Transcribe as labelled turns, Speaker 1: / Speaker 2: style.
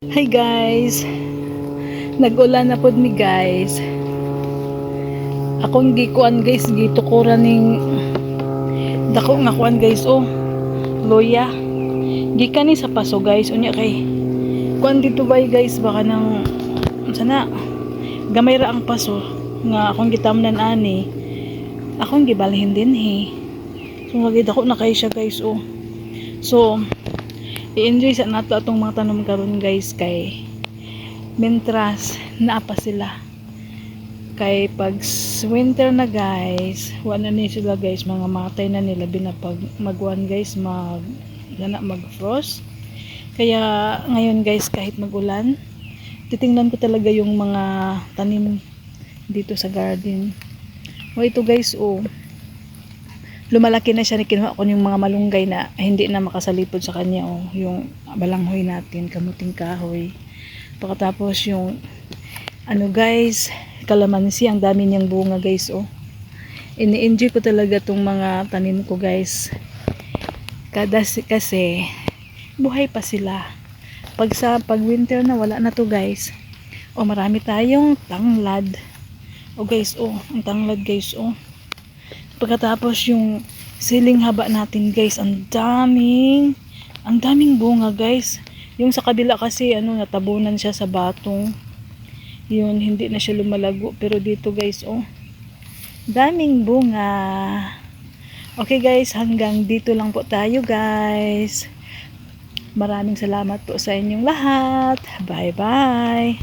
Speaker 1: Hi guys. Nag-ulan na pod mi guys. Akong gikuan guys gito ko ning dako nga kuan guys oh. Loya. Gikan ni sa paso guys unya kay kuan dito bay guys baka nang sana gamay ra ang paso nga akong gitamnan ani. Akong gibalhin din he. So lagi dako na kay siya guys oh. So i-enjoy sa nato atong mga tanom karon guys kay mentras naa pa sila. Kay pag winter na guys wala ni sila guys mga matay na nila binapag magwan guys mag gana mag frost kaya ngayon guys kahit magulan titingnan ko talaga yung mga tanim dito sa garden. O ito guys oh lumalaki na siya kinuha ko yung mga malunggay na hindi na makasalipod sa kanya oh. Yung balanghoy natin kamuting kahoy. Pagkatapos yung ano guys kalamansi ang dami niyang bunga guys oh. Ini-enjoy ko talaga tong mga tanim ko guys. Kada kasi buhay pa sila. Pag sa pag winter na wala na to guys. Oh marami tayong tanglad. Oh guys oh ang tanglad guys oh Pagkatapos yung siling haba natin guys, ang daming, ang daming bunga guys. Yung sa kabila kasi ano, natabunan siya sa batong. Yun, hindi na siya lumalago. Pero dito guys, oh, daming bunga. Okay guys, hanggang dito lang po tayo guys. Maraming salamat po sa inyong lahat. Bye bye.